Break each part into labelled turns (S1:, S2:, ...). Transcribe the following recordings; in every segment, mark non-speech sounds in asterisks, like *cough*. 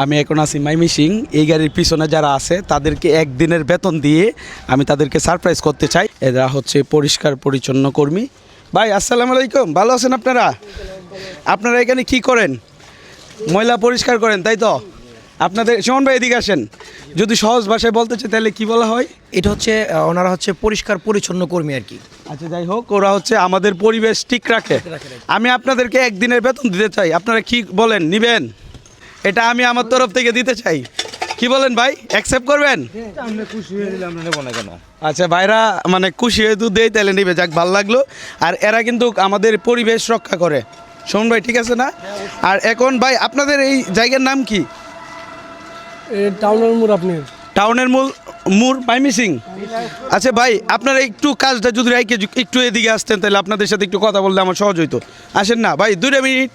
S1: আমি এখন আছি মাইমি সিং এই গাড়ির পিছনে যারা আছে তাদেরকে একদিনের বেতন দিয়ে আমি তাদেরকে সারপ্রাইজ করতে চাই। এরা হচ্ছে পরিষ্কার পরিচ্ছন্ন কর্মী। ভাই আসসালামু আলাইকুম। ভালো আছেন আপনারা? আপনারা এখানে কি করেন? ময়লা পরিষ্কার করেন তাই তো? আপনাদের সুমন ভাই এদিকে আসেন। যদি সহজ ভাষায় বলতে চাই তাহলে কি বলা হয়?
S2: এটা হচ্ছে ওনারা হচ্ছে পরিষ্কার পরিচ্ছন্ন কর্মী আর কি।
S1: আচ্ছা যাই হোক ওরা হচ্ছে আমাদের পরিবেশ ঠিক রাখে। আমি আপনাদেরকে একদিনের বেতন দিতে চাই। আপনারা কি বলেন? নিবেন? এটা আমি আমার তরফ থেকে দিতে চাই। কি বলেন ভাই? অ্যাকসেপ্ট করবেন? আচ্ছা ভাইরা মানে খুশি হয়তো দেই তাহলে নিবে যাক ভালো লাগল। আর এরা কিন্তু আমাদের পরিবেশ রক্ষা করে। শোন ভাই ঠিক আছে না? আর এখন ভাই আপনাদের এই জায়গার নাম কি?
S3: টাউনের মোড় আপনি।
S1: টাউনের মূল মুর মাইমি সিং। আচ্ছা ভাই আপনারা একটু কাজটা যদি রাইকে একটু এদিকে আসতেন তাহলে আপনাদের সাথে একটু কথা বললে আমার সহজ হইতো। আসেন না ভাই দুইটা মিনিট।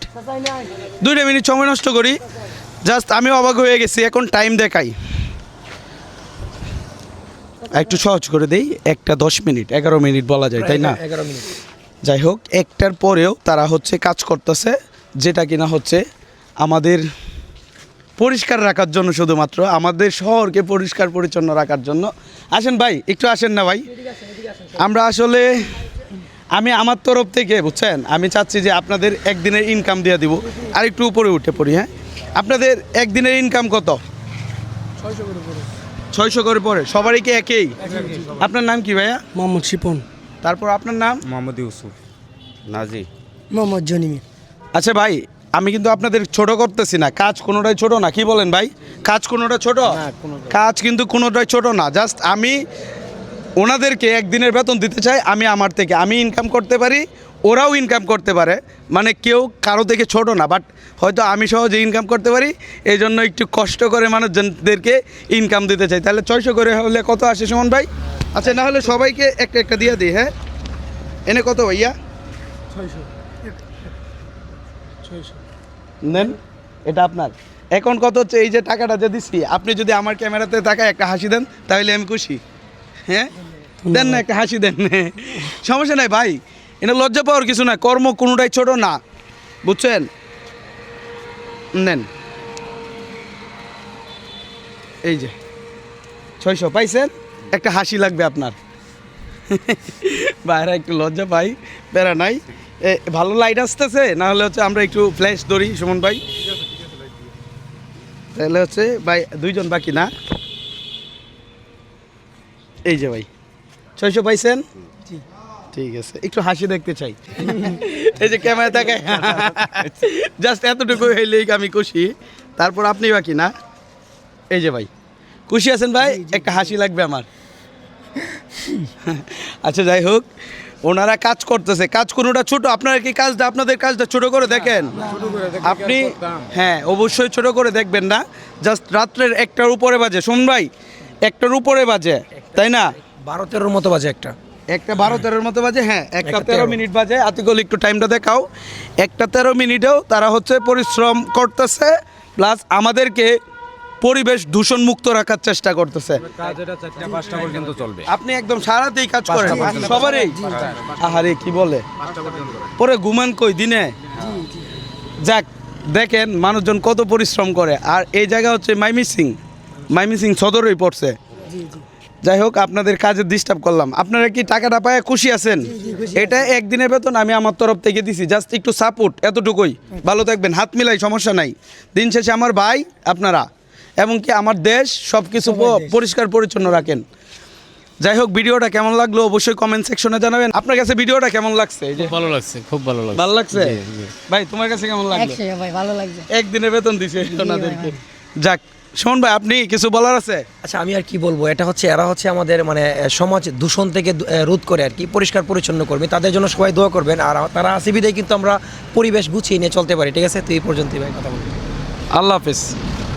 S1: দুইটা মিনিট সময় নষ্ট করি। জাস্ট আমি অবাক হয়ে গেছি এখন টাইম দেখাই। একটু সহজ করে দেই একটা দশ মিনিট এগারো মিনিট বলা যায় তাই না? যাই হোক একটার পরেও তারা হচ্ছে কাজ করতেছে যেটা কিনা হচ্ছে আমাদের পরিষ্কার রাখার জন্য শুধুমাত্র আমাদের শহরকে পরিষ্কার পরিচ্ছন্ন রাখার জন্য। আসেন ভাই একটু আসেন না ভাই। আমরা আসলে আমি আমার তরফ থেকে বুঝছেন? আমি চাচ্ছি যে আপনাদের একদিনের ইনকাম দিয়ে দিব আর একটু উপরে উঠে পড়ি হ্যাঁ? আপনাদের একদিনের ইনকাম কত? ছয়শো করে পরে সবারই কি একই? আপনার নাম কি ভাইয়া?
S3: মোহাম্মদ শিপন।
S1: তারপর আপনার নাম?
S4: মোহাম্মদ ইউসুফ। নাজি।
S3: মোহাম্মদ জনিমি।
S1: আচ্ছা ভাই আমি কিন্তু আপনাদের ছোট করতেছি না কাজ কোনোটাই ছোট না কি বলেন ভাই? কাজ কোনোটা ছোট? কাজ কিন্তু কোনোটাই ছোট না জাস্ট আমি ওনাদেরকে একদিনের বেতন দিতে চাই আমি আমার থেকে আমি ইনকাম করতে পারি ওরাও ইনকাম করতে পারে। মানে কেউ কারও থেকে ছোট না বাট হয়তো আমি সহজে ইনকাম করতে পারি এই জন্য একটু কষ্ট করে মানুষজনদেরকে ইনকাম দিতে চাই। তাহলে ছয়শো করে হলে কত আসে সুমন ভাই? আচ্ছা না হলে সবাইকে একটা একটা দিয়ে দিই হ্যাঁ? এনে কত ভাইয়া?
S3: ছয়শো।
S1: নেন এটা আপনার। এখন কত হচ্ছে? এই যে টাকাটা যে দিচ্ছি আপনি যদি আমার ক্যামেরাতে তাকায় একটা হাসি দেন তাহলে আমি খুশি। হ্যাঁ? দেন না একটা হাসি দেন। সমস্যা নাই ভাই। এটা লজ্জা পাওয়ার কিছু না কর্ম কোনোটাই ছোট না। বুঝছেন? নেন। এই যে, ছয়শো, পাইছেন? একটা হাসি লাগবে আপনার। বাইরে একটু লজ্জা পাই, প্যারা নাই। ভালো লাইট আসতেছে, না হলে হচ্ছে আমরা একটু ফ্ল্যাশ ধরি, সুমন ভাই। তাহলে হচ্ছে ভাই, দুইজন বাকি না? এই যে ভাই, ছয়শো পাইছেন? ঠিক আছে একটু হাসি দেখতে চাই। *laughs* এই যে ক্যামেরা দেখায় জাস্ট *laughs* এতটুকু হইলেই আমি খুশি। তারপর আপনি বাকি না? এই যে ভাই খুশি আছেন ভাই? একটা হাসি লাগবে আমার। আচ্ছা যাই হোক ওনারা কাজ করতেছে। কাজ কোনোটা ছোট? আপনারা কি কাজটা আপনাদের কাজটা ছোট করে দেখেন? আপনি হ্যাঁ অবশ্যই ছোট করে দেখবেন না। জাস্ট রাত্রের একটার উপরে বাজে। শুন ভাই একটার উপরে বাজে তাই না?
S2: বারো তেরোর মতো বাজে একটা।
S1: একটা বারো তেরোর মতো বাজে হ্যাঁ একটা তেরো। মিনিট বাজে। আতিকল একটু টাইমটা দেখাও। একটা তেরো মিনিটেও তারা হচ্ছে পরিশ্রম করতেছে প্লাস আমাদেরকে পরিবেশ দূষণ মুক্ত রাখার চেষ্টা করতেছে। আপনি একদম সারাতেই কাজ করেন সবারই? আহারে কি বলে? পরে ঘুমান কই দিনে? যাক দেখেন মানুষজন কত পরিশ্রম করে। আর এই জায়গা হচ্ছে মাইমি সিং মাইমি সিং সদরেই পড়ছে যাই হোক আপনাদের কাজে ডিস্টার্ব করলাম। আপনারা কি টাকাটা পায় খুশি আছেন? এটা একদিনের বেতন আমি আমার তরফ থেকে দিছি। জাস্ট একটু সাপোর্ট এতটুকুই। ভালো থাকবেন হাত মিলাই সমস্যা নাই। দিন শেষে আমার ভাই আপনারা এবং কি আমার দেশ সব কিছু পরিষ্কার পরিচ্ছন্ন রাখেন। যাই হোক ভিডিওটা কেমন লাগল অবশ্যই কমেন্ট সেকশনে জানাবেন। আপনার কাছে ভিডিওটা কেমন লাগছে? এই যে
S5: ভালো লাগছে খুব ভালো লাগছে।
S1: ভালো লাগছে? ভাই তোমার কাছে কেমন লাগল?
S6: একশো ভাই ভালো লাগছে।
S1: একদিনের বেতন দিছে ওনাদেরকে। যাক শোন ভাই আপনি কিছু বলার আছে?
S2: আচ্ছা আমি আর কি বলব? এটা হচ্ছে এরা হচ্ছে আমাদের মানে সমাজ দূষণ থেকে রোধ করে আর কি পরিষ্কার পরিচ্ছন্ন করবে তাদের জন্য সবাই দোয়া করবেন আর তারা আসিবিদে কিন্তু আমরা পরিবেশ গুছিয়ে নিয়ে চলতে পারি ঠিক আছে? তুই পর্যন্তই ভাই কথা বলব।
S1: আল্লাহ হাফেজ।